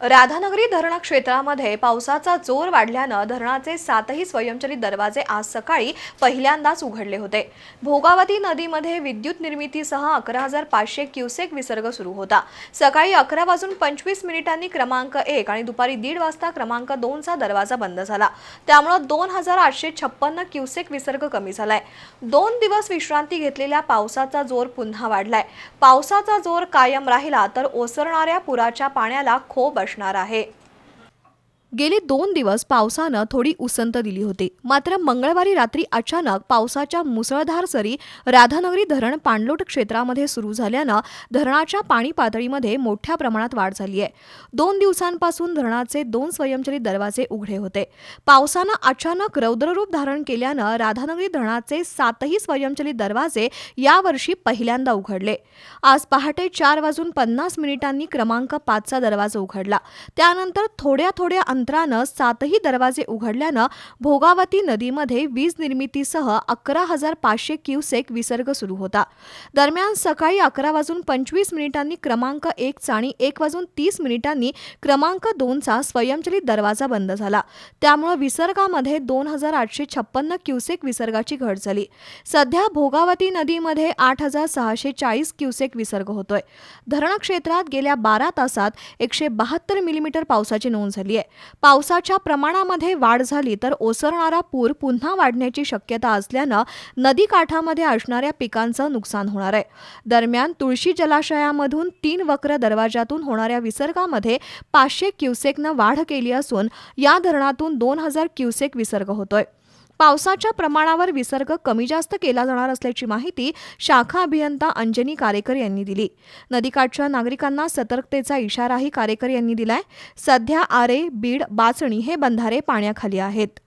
राधानगरी धरण क्षेत्रामध्ये पावसाचा जोर वाढल्यानं धरणाचे सातही स्वयंचलित दरवाजे आज सकाळी पहिल्यांदाच उघडले होते. भोगावती नदीमध्ये विद्युत निर्मितीसह अकरा हजार पाचशे क्युसेक विसर्ग सुरू होता. सकाळी अकरा वाजून पंचवीस मिनिटांनी क्रमांक एक आणि दुपारी दीड वाजता क्रमांक दोनचा दरवाजा बंद झाला. त्यामुळं दोन हजार आठशे छप्पन्न क्युसेक विसर्ग कमी झालाय. दोन दिवस विश्रांती घेतलेल्या पावसाचा जोर पुन्हा वाढलाय. पावसाचा जोर कायम राहिला तर ओसरणाऱ्या पुराच्या पाण्याला खोब असणार आहे. गेले दोन दिवस पावसानं थोडी उसंत दिली होती. मात्र मंगळवारी रात्री अचानक पावसाच्या मुसळधार सरी राधानगरी धरण पाणलोट क्षेत्रामध्ये सुरू झाल्यानं धरणाच्या पाणी पातळीमध्ये मोठ्या प्रमाणात वाढ झाली आहे. दोन दिवसांपासून धरणाचे दोन स्वयंचलित दरवाजे उघडे होते. पावसानं अचानक रौद्ररूप धारण केल्यानं राधानगरी धरणाचे सातही स्वयंचलित दरवाजे यावर्षी पहिल्यांदा उघडले. आज पहाटे चार वाजून पन्नास मिनिटांनी क्रमांक पाचचा दरवाजा उघडला. त्यानंतर थोड्या थोड्या तंत्रानं सातही दरवाजे उघडल्यानं भोगावती नदीमध्ये वीज निर्मितीसह अकरा हजार पाचशे क्युसेक विसर्ग सुरू होता. दरम्यान सकाळी अकरा वाजून पंचवीस मिनिटांनी क्रमांक एकचा आणि एक वाजून तीस मिनिटांनी क्रमांक दोनचा स्वयंचलित दरवाजा बंद झाला. त्यामुळे विसर्गामध्ये दोन हजार आठशे छप्पन्न क्युसेक विसर्गाची घट झाली. सध्या भोगावती नदीमध्ये आठ हजार सहाशे चाळीस क्युसेक विसर्ग होतोय. धरण क्षेत्रात गेल्या बारा तासात एकशे बहात्तर मिलीमीटर पावसाची नोंद झाली आहे पावसाच्या प्रमाणामध्ये वाढ झाली तर ओसरणारा पूर पुन्हा वाढण्याची शक्यता असल्यानं नदीकाठामध्ये असणाऱ्या पिकांचं नुकसान होणार आहे. दरम्यान तुळशी जलाशयामधून तीन वक्र दरवाजातून होणाऱ्या विसर्गामध्ये पाचशे क्युसेकनं वाढ केली असून या धरणातून दोन हजार क्युसेक विसर्ग होतोय. पावसाच्या प्रमाणावर विसर्ग कमी जास्त केला जाणार असल्याची माहिती शाखा अभियंता अंजनी कारेकर यांनी दिली. नदीकाठच्या नागरिकांना सतर्कतेचा इशाराही कारेकर यांनी दिलाय. सध्या आरे बीड बाचणी हे बंधारे पाण्याखाली आहेत.